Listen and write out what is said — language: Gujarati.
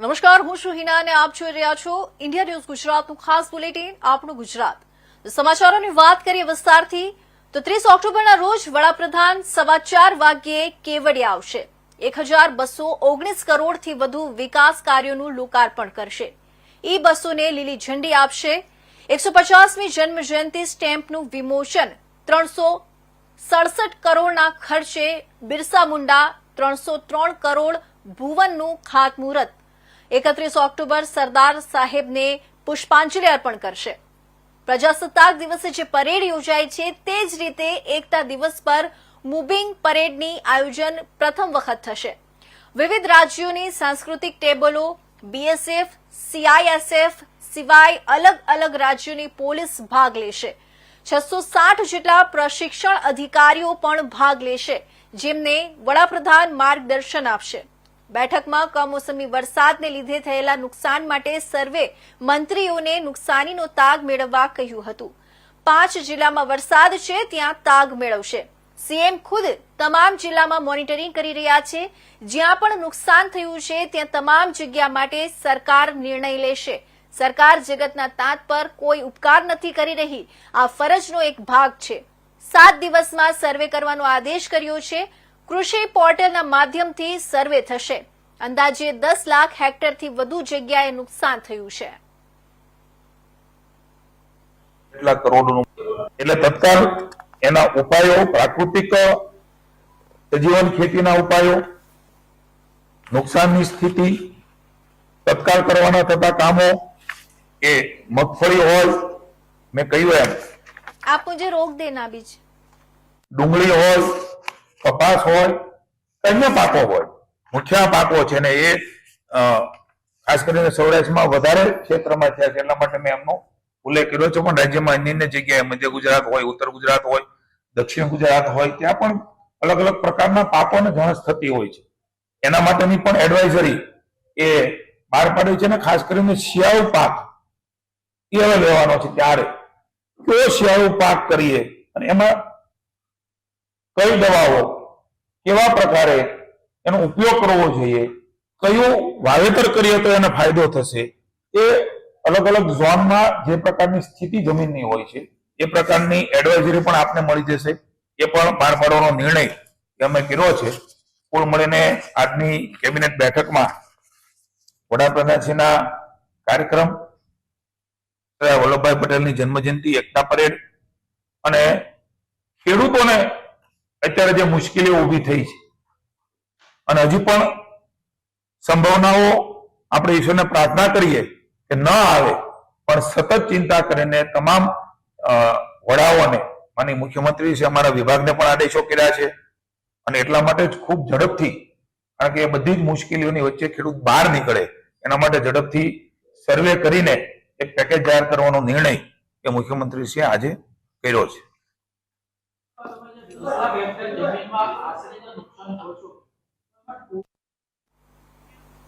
નમસ્કાર, હું છું હિના અને આપ જોઈ રહ્યા છો ઇન્ડિયા ન્યૂઝ ગુજરાતનું ખાસ બુલેટિન આપણું ગુજરાત. સમાચારોની વાત કરીએ વિસ્તારથી, તો ત્રીસ ઓક્ટોબરના રોજ વડાપ્રધાન સવા ચાર વાગ્યે કેવડિયા આવશે. એક હજાર બસો ઓગણીસ કરોડથી વધુ વિકાસ કાર્યોનું લોકાર્પણ કરશે. ઈ બસોને લીલી ઝંડી આપશે. એકસો પચાસમી જન્મ જયંતિ સ્ટેમ્પનું વિમોચન, ત્રણસો સડસઠ કરોડના ખર્ચે બિરસા મુંડા, ત્રણસો ત્રણ કરોડ ભુવનનું ખાતમુહૂર્ત. એકત્રીસ ઓક્ટોબર સરદાર સાહેબને પુષ્પાંજલિ અર્પણ કરશે. પ્રજાસત્તાક દિવસે જે પરેડ યોજાય છે, તે જ રીતે એકતા દિવસ પર મૂવિંગ પરેડની આયોજન પ્રથમ વખત થશે. વિવિધ રાજ્યોની સાંસ્કૃતિક ટેબલો બીએસએફ સીઆઈએસએફ સિવાય અલગ અલગ રાજ્યોની પોલીસ ભાગ લેશે. છસો સાઠ જેટલા પ્રશિક્ષણ અધિકારીઓ પણ ભાગ લેશે, જેમને વડાપ્રધાન માર્ગદર્શન આપશે. બેઠકમાં કમોસમી વરસાદને લીધે થયેલા નુકસાન માટે સર્વે મંત્રીઓને નુકસાનીનો તાગ મેળવવા કહ્યું હતું. પાંચ જિલ્લામાં વરસાદ છે, ત્યાં તાગ મેળવશે. સીએમ ખુદ તમામ જિલ્લામાં મોનિટરિંગ કરી રહ્યા છે. જ્યાં પણ નુકસાન થયું છે, ત્યાં તમામ જગ્યા માટે સરકાર નિર્ણય લેશે. સરકાર જગતના તાંત પર કોઈ ઉપકાર નથી કરી રહી. આ ફરજનો એક ભાગ છે. સાત દિવસમાં સર્વે કરવાનો આદેશ કર્યો છે. કૃષિ પોર્ટલના માધ્યમથી સર્વે થશે. અંદાજે દસ લાખ હેક્ટરથી વધુ જગ્યાએ નુકસાન થયું છે. એટલે તત્કાલ એના ઉપાયો પ્રાકૃતિક સજીવન ખેતીના ઉપાયો નુકસાનની સ્થિતિ તત્કાલ કરવાના થતા કામો એ મગફળી હોય મેં કહ્યું એમ. આપ મુજે રોક દેના બીજ ડુંગળી હોય કપાસ હોય, અન્ય પાકો હોય મુખ્ય પાકો છે ને એ ખાસ કરીને સૌરાષ્ટ્રમાં વધારે ક્ષેત્રમાં થયા છે. એટલા માટે મેં એમનો ઉલ્લેખ કર્યો છે. પણ રાજ્યમાં અન્ય અન્ય જગ્યાએ મધ્ય ગુજરાત હોય, ઉત્તર ગુજરાત હોય, દક્ષિણ ગુજરાત હોય, ત્યાં પણ અલગ અલગ પ્રકારના પાકોને જાણસ થતી હોય છે. એના માટેની પણ એડવાઇઝરી એ બહાર પાડે છે ને ખાસ કરીને શિયાળુ પાક એ લેવાનો છે ત્યારે. કયો શિયાળુ પાક કરીએ અને એમાં કઈ દવાઓ, કેવા પ્રકારે એનો ઉપયોગ કરવો જોઈએ, કયું વાવેતર કરીએ તો એને ફાયદો થશે, એ અલગ અલગ ઝોનમાં જે પ્રકારની સ્થિતિ જમીનની હોય છે, એ પ્રકારની એડવાઇઝરી પણ આપને મળી જશે. એ પણ બહાર પાડવાનો નિર્ણય અમે કર્યો છે, કુલ મળીને આજની કેબિનેટ બેઠકમાં વડાપ્રધાનશ્રીના કાર્યક્રમ વલ્લભભાઈ પટેલની જન્મજયંતિ, એકતા પરેડ અને ખેડૂતોને અત્યારે જે મુશ્કેલીઓ ઊભી થઈ છે. અને હજી પણ સંભાવનાઓ આપણે ઈશ્વરને પ્રાર્થના કરીએ કે ન આવે, પણ સતત ચિંતા કરીને તમામ વડાઓને માની મુખ્યમંત્રી છે, અમારા વિભાગને પણ આદેશો કર્યા છે. અને એટલા માટે જ ખૂબ ઝડપથી, કારણ કે એ બધી જ મુશ્કેલીઓની વચ્ચે ખેડૂત બહાર નીકળે, એના માટે ઝડપથી સર્વે કરીને એક પેકેજ જાહેર કરવાનો નિર્ણય એ મુખ્યમંત્રીશ્રીએ આજે કર્યો છે. જમીનમાં આશરે નુકસાન થયું છું.